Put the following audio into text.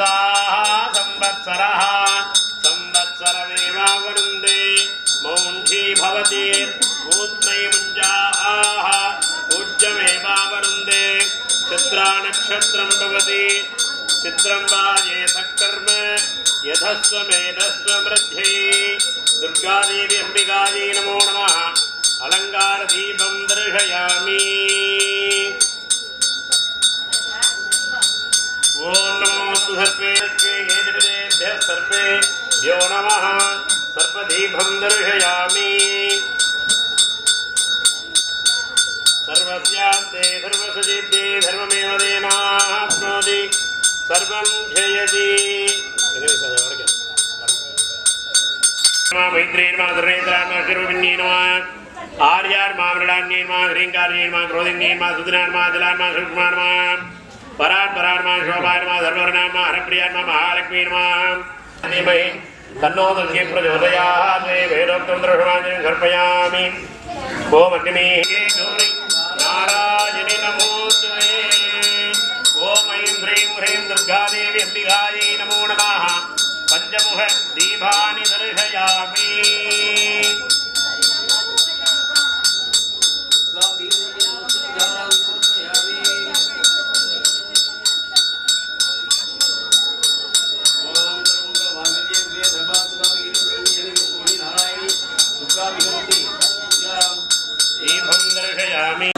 दाः संवत्सरः संवत्सरमेवा वरुन्दे मौन्धी भवति भूतैभुञ्जाः भूज्यमेवा वरुन्दे भवति चित्रं वा येथः कर्म यथस्वमेधस्वमृद्धे दुर्गादेवी अम्बिकायै नमो नमः। अलङ्कारदीपं दर्शयामि। ॐ नमो सर्पे येभ्यः सर्पेभ्यो नमः। सर्पदीपं दर्शयामि। सर्वस्यान्ते धर्मसुचिद्ये धर्ममेव तेनाप्नोति சர்வம் ஜெயதி. மைத்ரேர்மா துர்நேந்திராமா சிறுபின்னியனுமா ஆர்யார் மாமருடான்யமா ஹிரீங்காரியமா குரோதின்யமா சுதினான்மா திலான்மா சுகுமான்மா பரான் பரான்மா சோபான்மா தர்மர்ணாமா ஹரப்பிரியான்மா மகாலட்சுமீன்மா தீமஹி தன்னோ துர்கி பிரஜோதயாத் வேதோக்தம் திருஷமாஞ்சலிம் கற்பயாமி. ஓம் அக்னிமே दुर्गादेवी नमो नमः। पञ्चमुख दीपानि दर्शयामि। दर्शयामि